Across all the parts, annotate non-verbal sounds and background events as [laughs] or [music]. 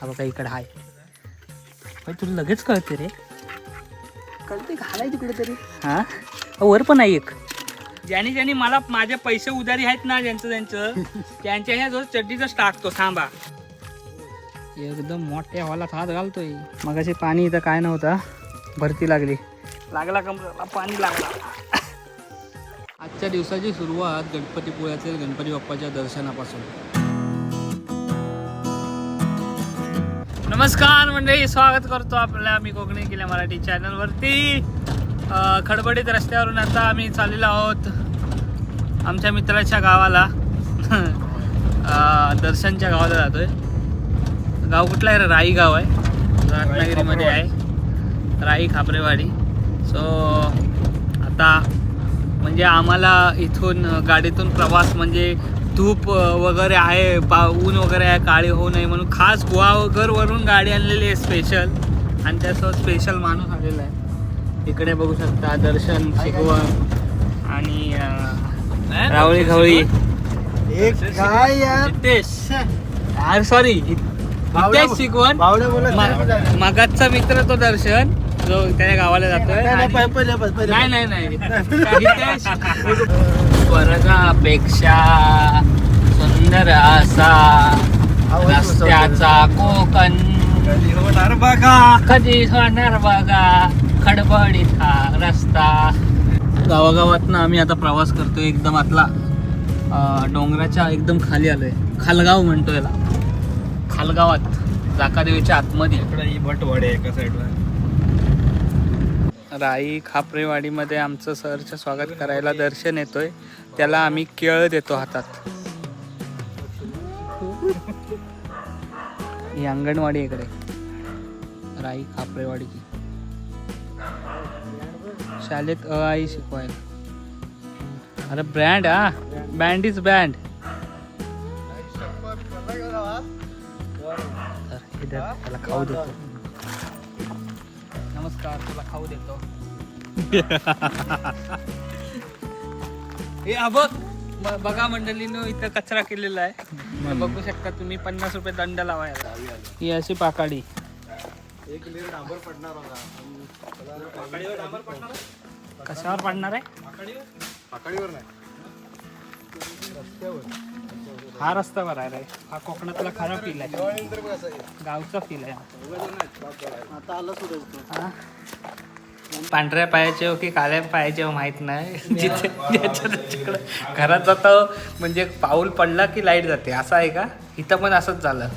हा बघा इकडे हाय. पण तुला लगेच कळते रे. कळते घालायची कुठेतरी हा? अ, वर पण आहे एक. ज्याने ज्याने मला माझे पैसे उधारी आहेत ना ज्यांचं त्यांचं [laughs] त्यांच्या ह्या जो चड्डीचाच टाकतो थांबा. एकदम मोठ्या हॉलात हात घालतोय. मगाशी पाणी इथं काय नव्हता. भरती लागली. लागला कमराला पाणी लागला. आजच्या दिवसाची सुरुवात गणपतीपुळ्यातील गणपती बाप्पाच्या दर्शनापासून. नमस्कार मंडळी स्वागत करतो आपल्या मी कोकणी केल्या मराठी चॅनलवरती खडबडीत रस्त्यावरून आता आम्ही चाललेलो आहोत आमच्या मित्राच्या गावाला. दर्शनच्या गावाला जातोय. गाव कुठलं आहे? राई गाव आहे. रत्नागिरीमध्ये आहे. राई खापरेवाडी. सो आता म्हणजे आम्हाला इथून गाडीतून प्रवास म्हणजे धूप वगैरे आहे पा ऊन वगैरे आहे काळे होऊ नये म्हणून खास गुहागरवरून गाडी आणलेली आहे स्पेशल आणि त्यासोबत स्पेशल माणूस आलेला आहे. इकडे बघू शकता दर्शन शिकवण आणि रावळी खवळी. एक काय यार? सॉरी हितेश शिकवण. मागाचा मित्र तो दर्शन जो त्या गावाला जातोय नाही नाही नाही हितेश [laughs] स्वर्गापेक्षा सुंदर असा रस्त्याचा कोकण. बघा. कधी होणार बघा? खडबडीत हा रस्ता. गावागावातनं आम्ही आता प्रवास करतोय एकदम आतला. डोंगराच्या एकदम खाली आलोय. खालगाव म्हणतो याला. खालगावात जाकादेवीच्या आतमध्ये. इकडे भटवाडी एका साईडला राई खापरेवाडीमध्ये आमचं सरचं स्वागत करायला दर्शन येतोय. त्याला आम्ही केळ देतो हातात. ही अंगणवाडी इकडे. राई खापरेवाडीची शाळेत अ आई शिकवायला. अरे ब्रँड हा? बँड इज बँड त्याला खाऊ देतो. नमस्कार तुला खाऊ देतो हे हा बघ बघा मंडळीनं इथं कचरा केलेला आहे बघू शकता तुम्ही पन्नास रुपये दंड लावायला ही अशी पाकाडी एक लेर डांबर पडणार होता कशावर पडणार आहे हा रस्त्यावर आहे रे. हा कोकणातला खरा फील आहे. आहे गावचा फील आहे आता आला सुद्धा हा. पांढऱ्या पायाचे हो की काळ्या पायाचे हो माहीत नाही. जिथे ज्याच्या त्याच्याकडे घरात जातो म्हणजे पाऊल पडला की लाइट जाते. असं आहे का? इथं पण असंच झालं.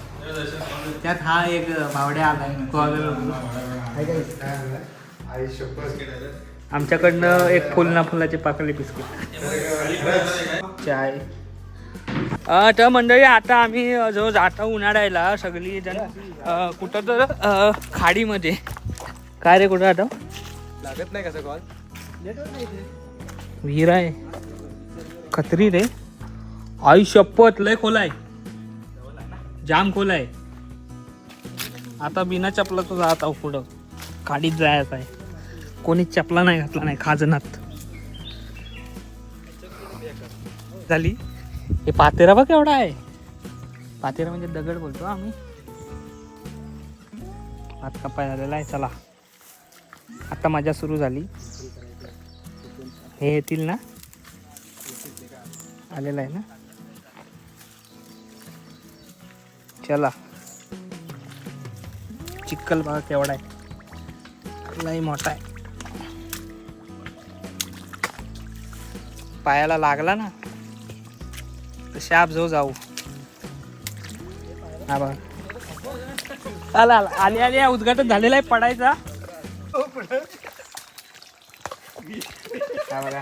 त्यात हा एक भावड्या आलाय. आमच्याकडनं एक फुल ना फुलाची पाकळी बिस्किट. चाय. तर मंडळी आता आम्ही जो जातो उन्हाळ्याला सगळी जण कुठं तर खाडीमध्ये. काय रे कुठं आता? लागत नाही कसं कॉल विहीर आहे. खत्री रे. आई शपथ लय खोल आहे. जाम खोल आहे. आता बिना चपलाचं जात आहो पुढं. खाडीत जायचं आहे. कोणीच चपला नाही घातला नाही खाजनात. झाली? हे पातेरा बघ एवढा आहे. पातेरा म्हणजे दगड बोलतो आम्ही. हात कपाय झालेला आहे चला. आता मजा सुरू झाली. हे येतील ना? आलेला आहे ना? चला. चिक्कल बघा केवढा आहे. लई मोठा आहे. पायाला लागला ना? शाप जो जाऊ. हा बघा. आला आला. आले आले उद्घाटन झालेलं आहे पडायचा. हा बघा.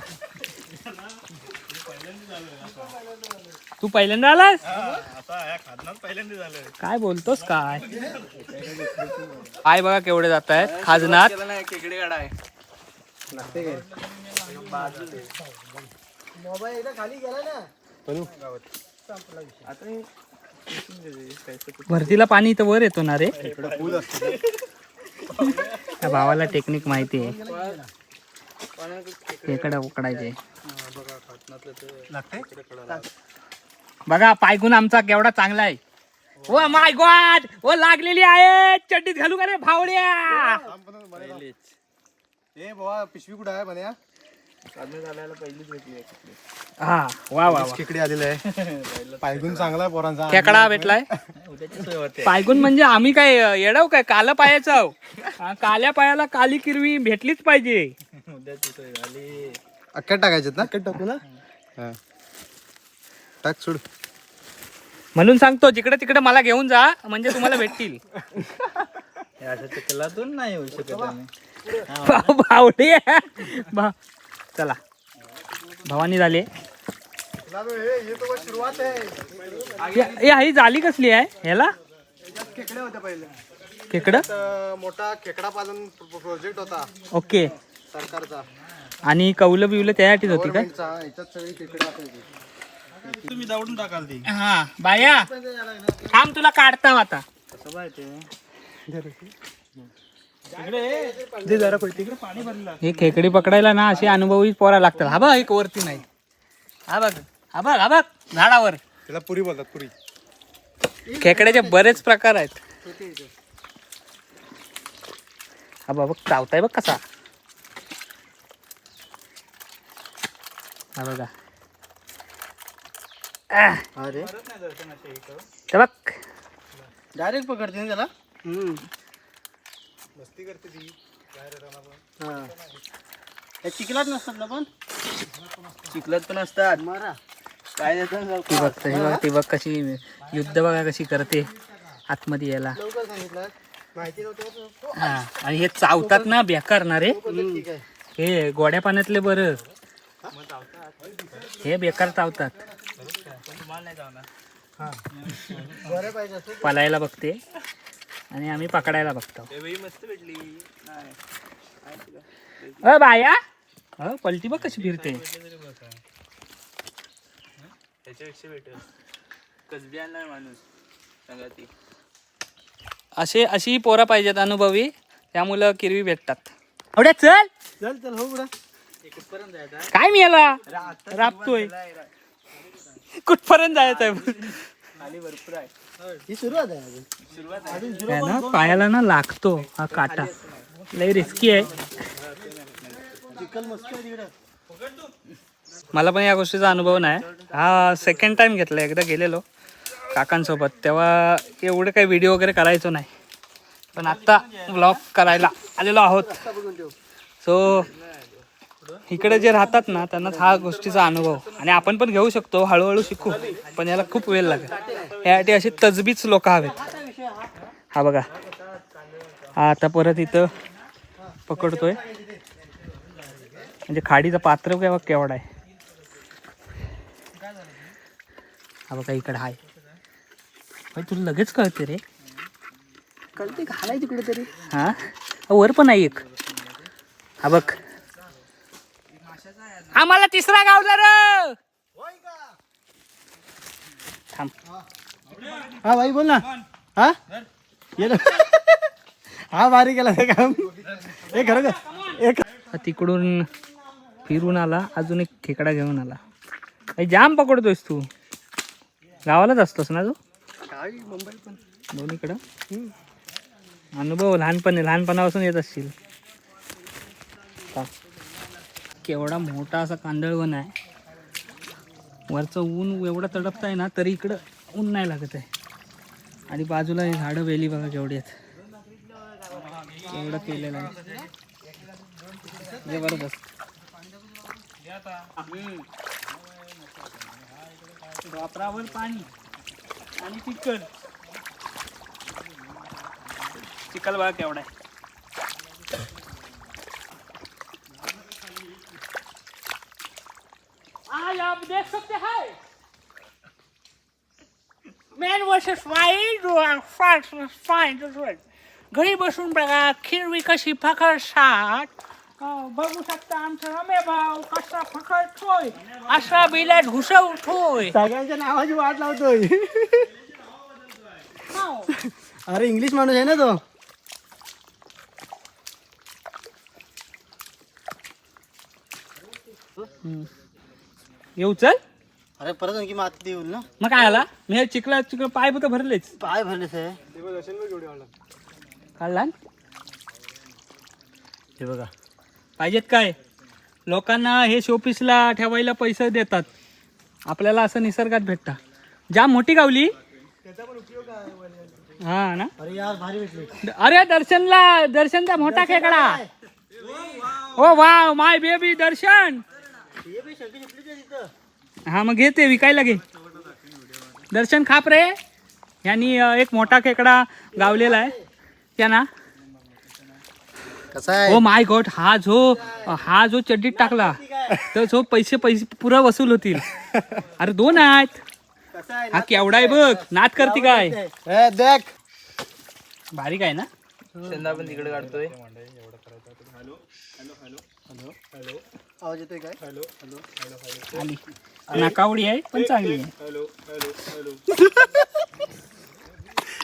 तू पहिल्यांदा आलास? काय बोलतोस काय? आय बघा केवढे जात आहेत खाजनात. केकडे गाडा आहे लागते काय मोबाईल खाली गेला ना. भरतीला पाणी इथं वर येतो ना रे. इकडे पूल असते. त्या भावाला टेक्निक माहिती आहे. खेकडा उकडायचे. लागते बघा पायगुण आमचा केवढा चांगला आहे. ओ माय गॉड ओ लागलेली आहे. चड्डीत घालू का रे भावड्या? ए बाबा पिशवी कुठं आहे म्हणे हा. वा वा वा. खेकडे आलेले आहे. पायगुण चांगला आहे पोरांचा. खेकडा भेटलाय? [laughs] पायगुण म्हणजे आम्ही काय येडव काय? काला पायाचं आहो. हा, काल्या पायाला काली किरवी भेटलीच पाहिजे. अक्क्यात टाकायचे ना? अक्क्यात टाकू ना? हा. टाक सोड. म्हणून सांगतो जिकडे तिकडे मला घेऊन जा म्हणजे तुम्हाला भेटतील. चिखलातून नाही होऊ शकत आम्ही. [laughs] भावडे चला. भवानी झाले. सुरुवात आहे ही जाली कसली आहे? ह्याला? खेकडे? होते पहिले खेकड तर मोठा खेकडा पालन प्रोजेक्ट होता ओके. सरकारचा आणि कौलं बिवलं त्यासाठीच होती काय? गव्हर्नमेंटचा याच्यात सगळी खेकडे असायची तुम्ही जाऊन टाकाल ती हा बाया. थांब तुला काढता आता. कसं बाय ते हे खेकडी पकडायला ना असे अनुभवी पोरा लागतात. हा बघ एक वरती नाही. हा बघ हा बघ हा बघ झाडावर. त्याला पुरी बोलतात पुरी. खेकड्याचे बरेच प्रकार आहेत. हा बघ चावताय बघ कसा. हा बघा. अरे. बघ. डायरेक्ट पकडते ना त्याला? मस्ती करते ती. चिखलात नसतात ना पण? चिखलात पण असतात. मारा. काय देतात ती बघ ती बघ ती बघ कशी युद्ध बघा कशी करते आतमध्ये यायला. लवकर सांगितलं. माहिती नव्हतं हा आणि हे चावतात ना बेकार ना रे. ठीक आहे. हे गोड्या पाण्यातले बरं. हे बेकार चावतात. बरं पाहिजे असं. पलायला बघते. आणि आम्ही पकडायला बघतो. मस्त भेटली. नाही. अ बाया? अ पलटी बघ कशी फिरते. त्याच्यापेक्षा भेटेल कसबी आणणार माणूस. सांगा ती. असे अशी पोरं पाहिजेत अनुभवी. त्यामुळं किरवी भेटतात. एवढ्या चल. चल चल हो बुडा कुठपर्यंत जायचा काय मी याला राबतोय. कुठपर्यंत जायचं आहे खाली भरपूर आहे. ही सुरुवात आहे अजून. सुरुवात आहे ना पायाला ना लागतो हा काटा. लई रिस्की आहे. मला पण या गोष्टीचा अनुभव नाही. हा सेकंड टाइम घेतला एकदा गेलेलो काकांसोबत. तेव्हा एवढं काही व्हिडिओ वगैरे करायचो नाही. पण आत्ता व्लॉग करायला आलेलो आहोत. सो इकडे जे राहतात ना त्यांनाच हा गोष्टीचा अनुभव. आणि आपण पण घेऊ शकतो हळूहळू शिकू. पण याला खूप वेळ लागेल. यासाठी अशी तजबीच लोक हवेत. हा बघा. हा आता परत इथं पकडतोय. म्हणजे खाडीचं पात्र केव्हा केवढा आहे? हा बघा इकडे हाय. तुला लगेच कळते रे. कळते घालायची कुठेतरी हा हा, वर पण आहे एक. हा बघ. आम्हाला तिसरा गावला र. थांब. हा भाई बोल ना. हा? ये हा भारी केला ते काम. हे खरं एक तिकडून फिरून आला. अजून एक खेकडा घेऊन आला. जाम पकडतोयस तू. गावालाच असतोस ना तू? मुंबई पण. दोन्हीकडं? अनुभव लहानपणी लहानपणापासून येत असतील का? केवढा मोठा असा कांदळवन आहे. वरचं ऊन एवढं तडपत आहे ना तरी इकडं ऊन नाही लागत आहे. आणि बाजूला हे झाडं वेली बघा केवढी आहेत. एवढं केलेलं आहे. जबरदस्त. वापरावर पाणी आणि चिखल चिखल बघा केवढा आहे. आज आप देख सकते हैं मॅन वर्सेस वाईल्ड फाईन घरी बसून बघा खिरवी कशी पकडतात अं, बघू शकता आमचा रमे भाऊ कसा पकडतोय असा बिला घुसवतोय. सगळ्यांच्या नावाची वाट लावतोय. हाव. अरे इंग्लिश माणूस आहे ना तो? येऊ चल. अरे परत आणखी माती येईल ना? मग काय आला? मी हे चिखला चिखल पाय तर भरलेच. पाय भरलेच आहे काढला हे बघा. पाहिजेत काय? लोकांना हे शोपीसला ठेवायला पैसे देतात. आपल्याला असं निसर्गात भेटता. जाम मोठी गावली. हा ना? अरे यार भारी भेटले. अरे दर्शनला दर्शनचा मोठा खेकडा. ओ वा माय बेबी दर्शन. हे बी हा मग घे ते विकायला घे दर्शन खाप रे. यांनी एक मोठा खेकडा गावलेला आहे. त्या ना? कसा ओ माय गॉड हा जो हा जो चड्डीत टाकला तर जो पैसे पैसे पुरा वसूल होतील. अरे दोन आहेत. कसा आहे? हा केवढा आहे बघ. नाद करते काय? ए देख. बारीक आहे ना? चंदा पण तिकडे काढतोय. आवाज येतोय काय? हॅलो हॅलो आली. नाकावडी आहे पण चांगली आहे. [laughs]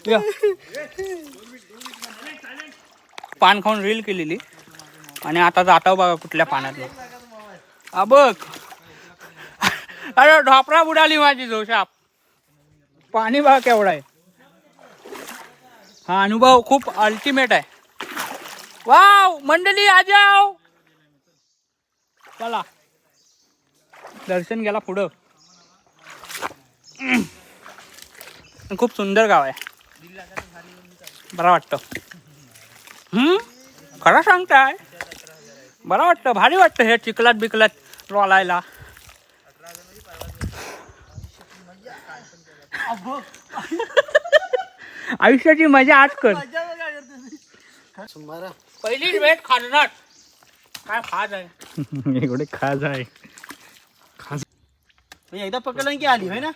या. पान खाऊन रील केलेली. आणि आता जाता बघा कुठल्या हा बघ. [laughs] अरे ढोपरा बुडाली माझी जोशाप पाणी बघा केवढा आहे. हा अनुभव खूप अल्टिमेट आहे. वाव मंडळी आ जाओ. चला. दर्शन गेला पुढं. खूप सुंदर गाव आहे. बरं वाटतं. हम्म? खरं सांगताय? बरं वाटतं भारी वाटतं हे चिखलात बिकलात रोलायला. आयुष्याची मजा आज कर. पहिली वेट खाजनाट काय खाज आहे? [laughs] एवढे खाज आहे. म्हणजे एकदा पकडलं की आली होय ना?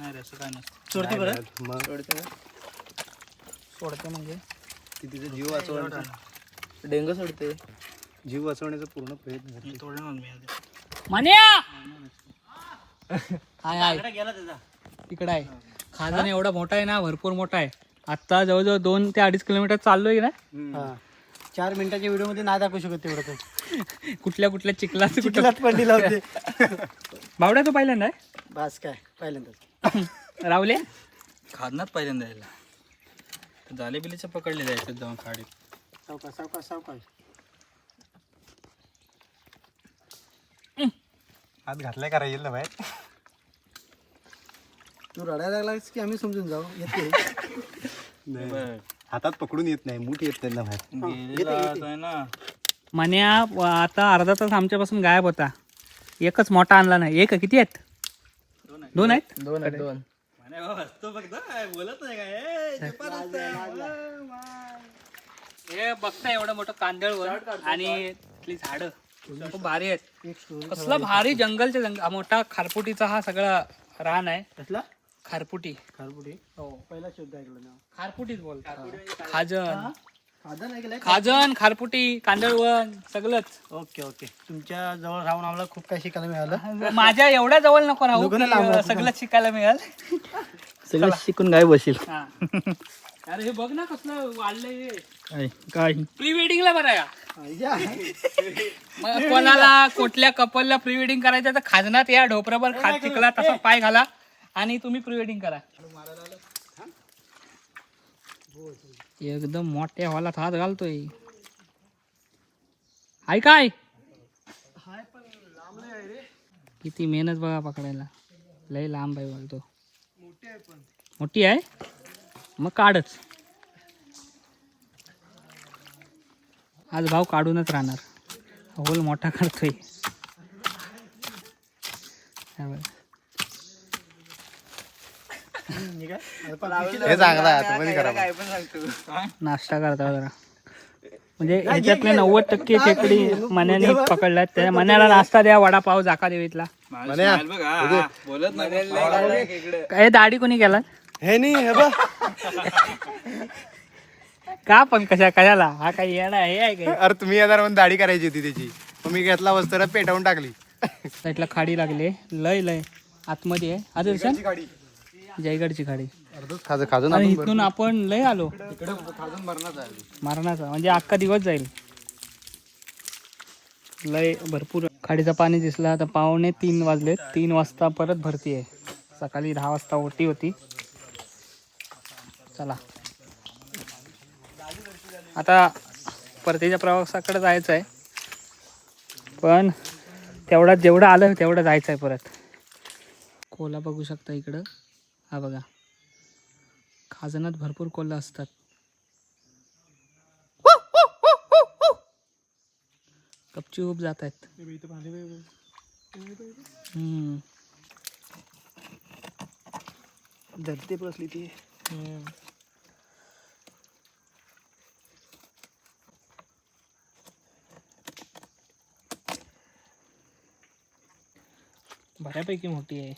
नाही रे असं काय नसतं चोरती परत सोडते म्हणजे? तिचा जीव वाचवण्याचा? डेंगू सोडते. जीव वाचवण्याचा पूर्ण प्रयत्न मी तोडलं मग मी आधी. मन्या! हाय हाय. गेला त्याचा. तिकडे आहे. खाजन एवढा मोठा आहे ना भरपूर मोठा आहे. आता जवळजवळ दोन ते अडीच किलोमीटर चाललोय ना हा. चार मिनिटाच्या व्हिडिओमध्ये नाही दाखवू शकत तेवढं तो. कुठल्या कुठल्या चिखलात चिखलात पडलेला होते बावड्या तो पहिल्यांदा आहे? बस काय पहिल्यांदाच. रावले? खादनात पहिल्यांदा यायला. जाले बिलीचं पकडलेले आहेत जाऊन खाडीत. सावकाश सावकाश सावकाश. हात घातलाय करा येईल ना बाहेर? तू रडायला लागलास की आम्ही समजून जाऊ? येते. हातात पकडून येत नाही मूठ येत त्यांना बाहेर. मन्या आता अर्धा तास आमच्यापासून गायब होता. एकच मोठा आणला नाही. एक किती आहेत? दोन आहेत. दोन आहेत? दोन हे बघता एवढं मोठं कांदळवन आणि झाडं. खूप भारी आहेत. कसलं भारी जंगलचे जंगल मोठा खारपुटीचा हा सगळा रान आहे. कसला? खारपुटी. खारपुडी हो. पहिला शब्द ऐकला ना. खारपुटीच बोलतात. खाजन. खादा नाही केलाय खाजन खारपुटी कांदळवन सगळंच. Okay okay. तुमच्या जवळ राहून आम्हाला खूप काही शिकायला मिळालं. माझ्या एवढ्या जवळ नको राहू नको ना की, लांब अं, राहू. सगळं शिकायला मिळेल. सगळं शिकून काय बसील हा. अरे हे बघ ना कसलं वाढलंय काय काय? प्री वेडिंगला बरं या. या. मग कोणाला कुठल्या कपलला प्री वेडिंग करायचं तर खाजनात या ढोपरावर खात चिखला तसा पाय घाला. आणि तुम्ही प्री वेडिंग करा. एकदम मोठ्या हॉलात हात घालतोय. हाय काय? किती मेहनत बघा पकडायला. लय लांब आहे बोलतो. मोठी आहे? मग काढच. आज भाव काढूनच राहणार. होल मोठा करतोय. हा बघ. चांगला आहे आतमध्ये करा नाश्ता करता जरा म्हणजे ह्याच्यातले नव्वद टक्के खेकडी मन्याने पकडल्यात. त्या मन्याला नाश्ता द्या वडापाव जाका देवीतला बोलत नाही. काय दाढी कोणी केला हे नाही हे बघ. का पण कशा कशाला? हा काही येणं हे आहे काय अरे तुम्ही येणार म्हणून दाढी करायची होती त्याची. मग मी घेतला वस्त्र पेटवून टाकली. साईडला खाडी लागली. लय लय. आतमध्ये आहे. हा दर्शन? जयगडची खाडी. खाजं खाजून आणि इथून आपण लय आलो. मारणाचा म्हणजे अख्खा दिवस जाईल. लय भरपूर. खाडीचं पाणी दिसलं आता पावणे तीन वाजले तीन वाजता परत भरती आहे. सकाळी दहा वाजता ओटी होती. चला. आता परतीच्या प्रवासाकडे जायचं आहे पण तेवढा जेवढं आलं तेवढं जायचं आहे परत. कोला बघू शकता इकडं. हा बघा. खाजनात भरपूर कोल्हा असतात. गपचूप जात आहेत हम्म. धरती बसली ती. बऱ्यापैकी मोठी आहे.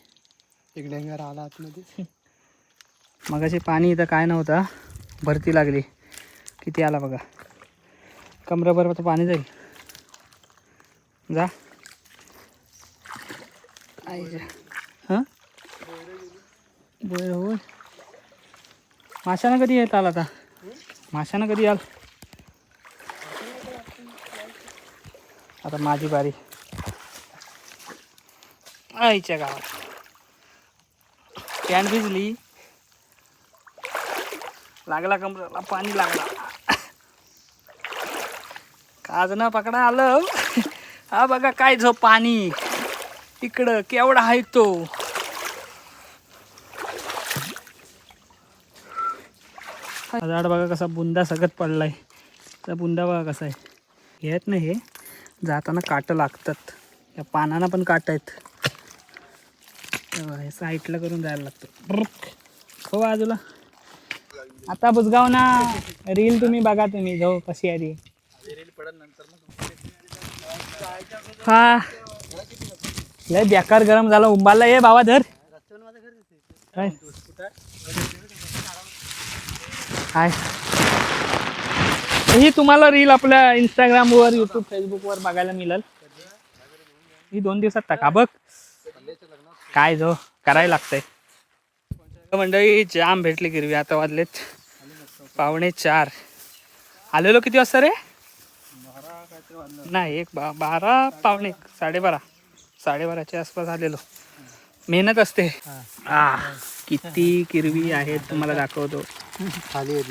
एक डेंगर आला आतमध्ये. [laughs] मगाशी पाणी इथं काय नव्हता. भरती लागली. किती आला बघा. कमराभर पाणी जाईल. जा. हां? बरं होय माशानं कधी येत आला आता? माशानं कधी याल आता माझी बारी. आईच्या गावात. पॅन भिजली. लागला कमराला पाणी लागला. काजना पकडा आलं. हा बघा काय झो पाणी. इकडं केवढा आहे तो. हा झाड बघा कसा बुंदा सगळत पडलाय. त्या बुंदा बघा कसा आहे. येत नाही हे. जाताना काटं लागतात. या पानांना पण काट आहेत. हे साईडला करून जायला लागतं. हो बाजूला. आता बुजगाव ना रील तुम्ही बघा तुम्ही जाऊ कशी आहे ती. हा. लय बेकार गरम झाला. उंबाला ये बाबा धर. काय? काय ही तुम्हाला रील आपल्या इंस्टाग्रामवर यूट्यूब फेसबुकवर बघायला मिळेल. ही दोन दिवसात टाका. बघ. काय जो करायला लागतंय. मंडळी जाम भेटली गिरवी आता वाजलेत पावणे चार. आलेलो किती वाजता रे? नाही एक बा बारा पावणे साडेबारा. साडेबाराच्या आसपास आलेलो. मेहनत असते. आ किती किरवी आहेत तुम्हाला दाखवतो. खाली.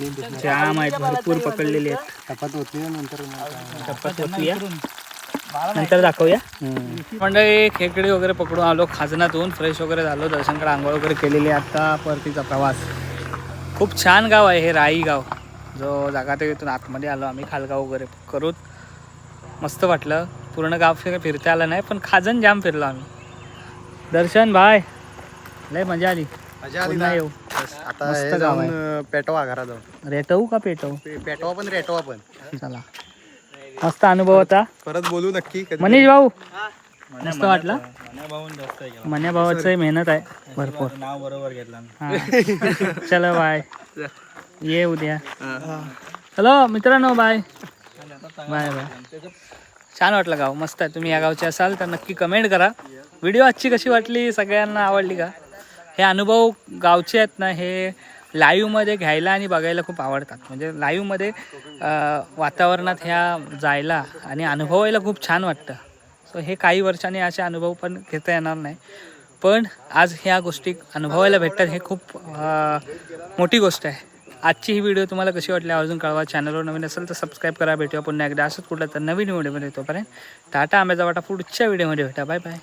जाम आहेत भरपूर पकडलेली आहेत. टपात होती नंतर. टप्प्यात होतीया. नंतर दाखवूया. मंडळी खेकडे वगैरे पकडून आलो खाजनातून. फ्रेश वगैरे झालो दर्शनकडे आंघोळ वगैरे केलेली आहे. आता परतीचा प्रवास. खूप छान गाव आहे हे राई गाव. जो जागातेतून आतमध्ये आलो आम्ही खालगाव वगैरे करून. मस्त वाटलं. पूर्ण गाव फिर फिरता आलं नाही पण खाजन जाम फिरलो आम्ही. दर्शन भाय लय मजा आली. मजा येऊ. आता पेटवा घरा जाऊन रेटवू का पेटवू? पे- पेटवा पण रेटवा पण. चला. मस्त अनुभव होता. परत बोलू नक्की. मनीष भाऊ. मस्त वाटलं? मन्या भावाचं मेहनत आहे भरपूर. नाव बरोबर घेतला. हा. चलो बाय. ये उद्या. हॅलो मित्रांनो बाय. Bye bye. छान वाटलं गाव. मस्त आहे. तुम्ही या गावचे असाल तर नक्की कमेंट करा. व्हिडिओ आजची कशी वाटली? सगळ्यांना आवडली का? हे अनुभव गावचे आहेत ना हे लाईव्हमध्ये घ्यायला आणि बघायला खूप आवडतात. म्हणजे लाईव्हमध्ये वातावरणात ह्या जायला आणि अनुभवायला खूप छान वाटतं. सो हे काही वर्षांनी असे अनुभव पण घेता येणार नाही. पण आज ह्या गोष्टी अनुभवायला भेटतात हे खूप मोठी गोष्ट आहे. आजची ही व्हिडिओ तुम्हाला कशी वाटली अजून कळवा. चॅनलवर नवीन असेल तर सबस्क्राईब करा. भेटूया पुन्हा एकदा. असंच कुठलं तर नवीन व्हिडिओमध्ये येतोपर्यंत टाटा आंब्याचा वाटा. पुढच्या व्हिडिओमध्ये भेटा. Bye bye.